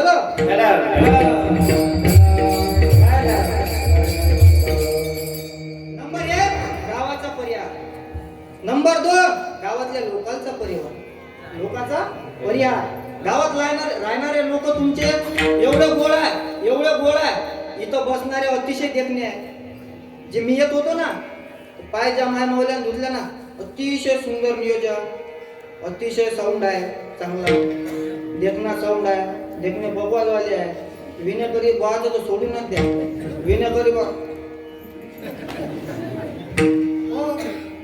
चलो. नंबर एक गावाचा पर्याय. नंबर दोन गावातल्या लोकांचा परिवार लोकांचा पर्याय. गावात राहणारे राहणारे लोक तुमचे एवढं गोळ आहे एवढं गोळ आहे. इथं बसणारे अतिशय देखणे आहे. जे मी येत होतो ना पाय ज्या माय मावल्यानं धुतल्या ना अतिशय सुंदर नियोजन. अतिशय साऊंड आहे चांगला. देखना साऊंड आहे. देखणे बगवाजवाले आहे विनेकरी बाजू तर सोडूनच द्या विनेकरी बा हो,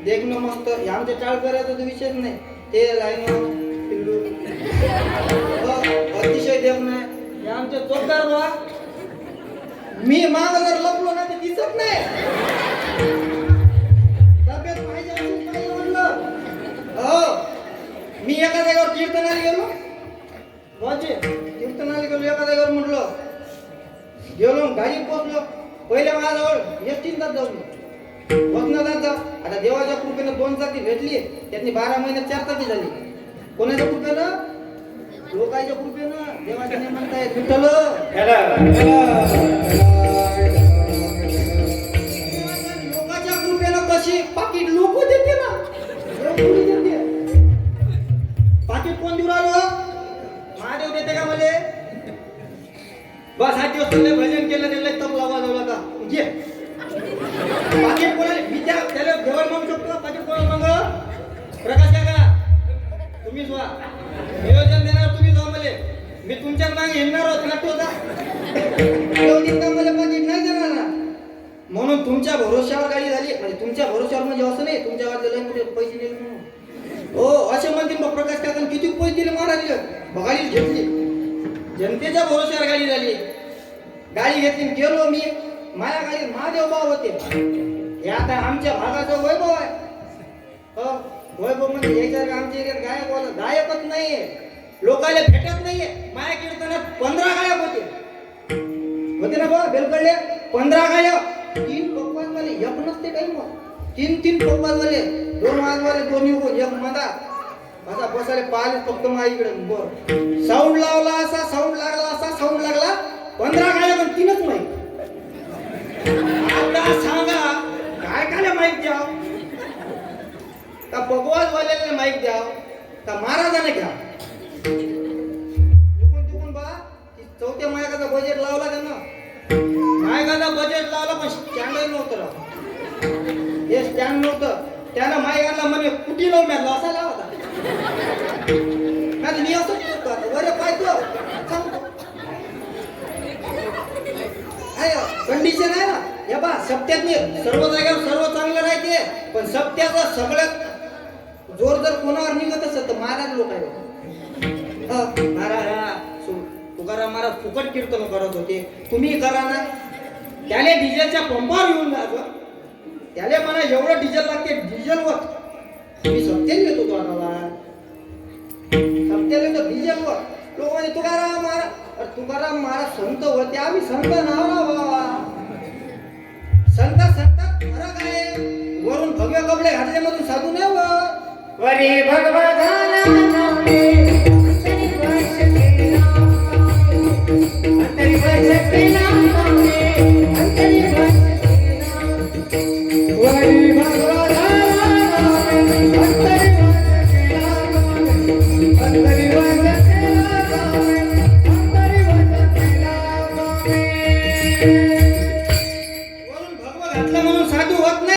देखणं मस्त। हे आमच्या चाळकऱ्याचा तर विषयच नाही। ते लाईन अतिशय देखणं आहे हे आमचे चोपदार बा मी माग जर लपलो ना ते दिसत नाही। तब्येत पाहिजे म्हणलं हो मी एका जागेवर कीर्तनाला गेलो म्हणजे जागेवर म्हटलं गेलो गाडीत पोहोचलो पहिल्या माझ्याजवळ एस जाऊ वचनात जा आता देवाच्या कृपेनं दोन चाकी भेटली त्यातनी बारा महिन्यात चार चाकी झाली. कोणाच्या कृपेनं? लोकांच्या कृपेनं. देवाच्या नियमन काय विठ्ठल लोकांच्या कृपेनं कशी पाकिट लोक देते ना? बस आठ दिवस तुला भजन केलं त्याला तबला वाजवला का घे पाकिट कोणाला मी त्या त्याला देवाला मागू शकतो का पाकिट कोणाला माग? प्रकाश काका तुम्हीच वा नियोजन देणार तुम्हीच वा मला. मी तुमच्या मागे येणार होत ना होता देव मला पाकिट नाही देणार ना. म्हणून तुमच्या भरोश्यावर गाडी झाली. म्हणजे तुमच्या भरोश्यावर म्हणजे असं नाही तुमच्यावर दिलं लय पैसे दिले म्हणून. हो असे म्हणतील मग प्रकाश काका किती पैसे दिले महाराज? बघायला घेतली. जनतेच्या भरोश्यावर गाडी झाली. गाडी घेतली गेलो मी. माझ्या गाडीत महादेव भाव होते. हे आता आमच्या भागाचं वैभव आहे. हो वैभव म्हणजे याच्यावर आमच्या एरियात गायक बोल गायकच नाहीये. लोकांना भेटत नाहीये. माझ्या कीर्तनात पंधरा गायक होते. होते ना बा बेलकडले पंधरा गायक. तीन पकवान वाले एक नसते काही मग तीन तीन पकवान वाले दोन वाजवाले दोन युग एक मधा माझा बसाले पाहिले फक्त माझ्याकडे बर. साऊंड लावला असा साऊंड लागला असा साऊंड लागला. पंधरा गाड्या पण तीनच माहीत आता सांगा काय काय माहीत द्याव? का भगवान वाल्याला माहीत द्याव? का महाराजाने घ्या? चुकून चुकून बा चौथ्या मायकाचा बजेट लावला त्यांना. मायकाचा बजेट लावला पण स्टँड नव्हतं हे स्टँड नव्हतं. त्यानं मायकाला म्हणे कुठे लावून मॅ लॉस आला होता मी असंच करतो आता वर पाहतो सांगतो. कंडिशन आहे ना. हे बा सप्त्यात सर्व जागेवर सर्व चांगलं राहते पण सप्त्याचा सगळ्यात जोर जर कोणावर निघत असेल तर महाराज लोक आहे महाराज तुकाराम महाराज फुकट कीर्तन करत होते. तुम्ही करा ना. त्याने डिझेलच्या पंपावर येऊन जा त्याला एवढं डिझेल लागते डिझेलवर मी सत्याने घेतो तो आम्हाला. सत्याने तो डिझेलवर लोक म्हणजे तुकाराम महाराज अरे तुकाराम महाराज संत होते आम्ही संत नाव ना बाबा. संत संतात फरक आहे. वरून भगव्या कपडे घातल्यामधून साधू नाही वरी भगवधाना Why